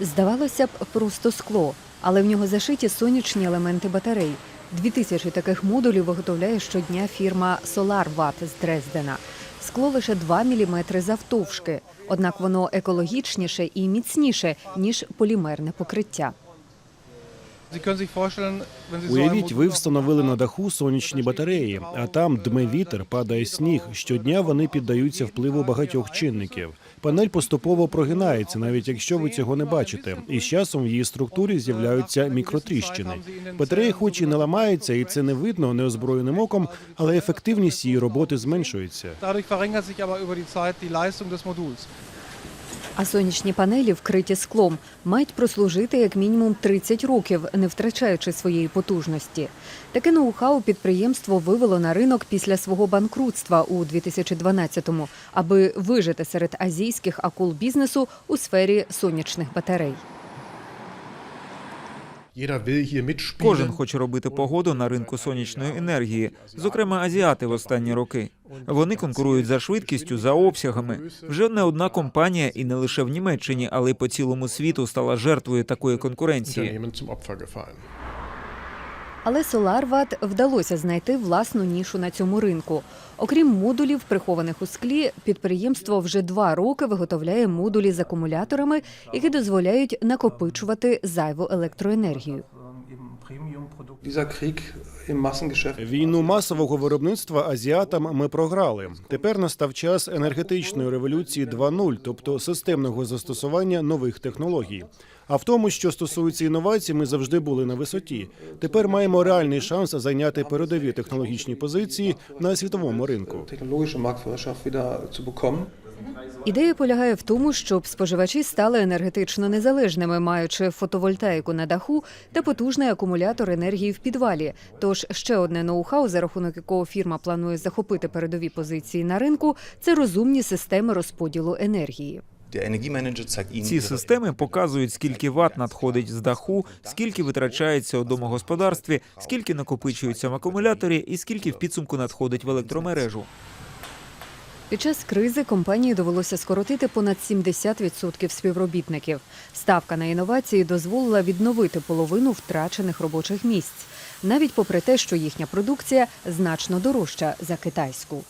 Здавалося б, просто скло, але в нього зашиті сонячні елементи батарей. Дві тисячі таких модулів виготовляє щодня фірма SolarWatt з Дрездена. Скло лише 2 мм завтовшки, однак воно екологічніше і міцніше, ніж полімерне покриття. Уявіть, ви встановили на даху сонячні батареї, а там дме вітер, падає сніг. Щодня вони піддаються впливу багатьох чинників. Панель поступово прогинається, навіть якщо ви цього не бачите. І з часом в її структурі з'являються мікротріщини. Батарея, хоч і не ламається, і це не видно неозброєним оком, але ефективність її роботи зменшується. А сонячні панелі, вкриті склом, мають прослужити як мінімум 30 років, не втрачаючи своєї потужності. Таке ноу-хау підприємство вивело на ринок після свого банкрутства у 2012-му, аби вижити серед азійських акул бізнесу у сфері сонячних батарей. Кожен хоче робити погоду на ринку сонячної енергії, зокрема азіати в останні роки. Вони конкурують за швидкістю, за обсягами. Вже не одна компанія, і не лише в Німеччині, але й по цілому світу стала жертвою такої конкуренції. Але SolarWatt вдалося знайти власну нішу на цьому ринку. Окрім модулів, прихованих у склі, підприємство вже два роки виготовляє модулі з акумуляторами, які дозволяють накопичувати зайву електроенергію. Війну масового виробництва азіатам ми програли. Тепер настав час енергетичної революції 2.0, тобто системного застосування нових технологій. А в тому, що стосується інновацій, ми завжди були на висоті. Тепер маємо реальний шанс зайняти передові технологічні позиції на світовому ринку. Ідея полягає в тому, щоб споживачі стали енергетично незалежними, маючи фотовольтаїку на даху та потужний акумулятор енергії в підвалі. Тож ще одне ноу-хау, за рахунок якого фірма планує захопити передові позиції на ринку, це розумні системи розподілу енергії. Ці системи показують, скільки ват надходить з даху, скільки витрачається у домогосподарстві, скільки накопичується в акумуляторі і скільки в підсумку надходить в електромережу. Під час кризи компанії довелося скоротити понад 70% співробітників. Ставка на інновації дозволила відновити половину втрачених робочих місць, навіть попри те, що їхня продукція значно дорожча за китайську.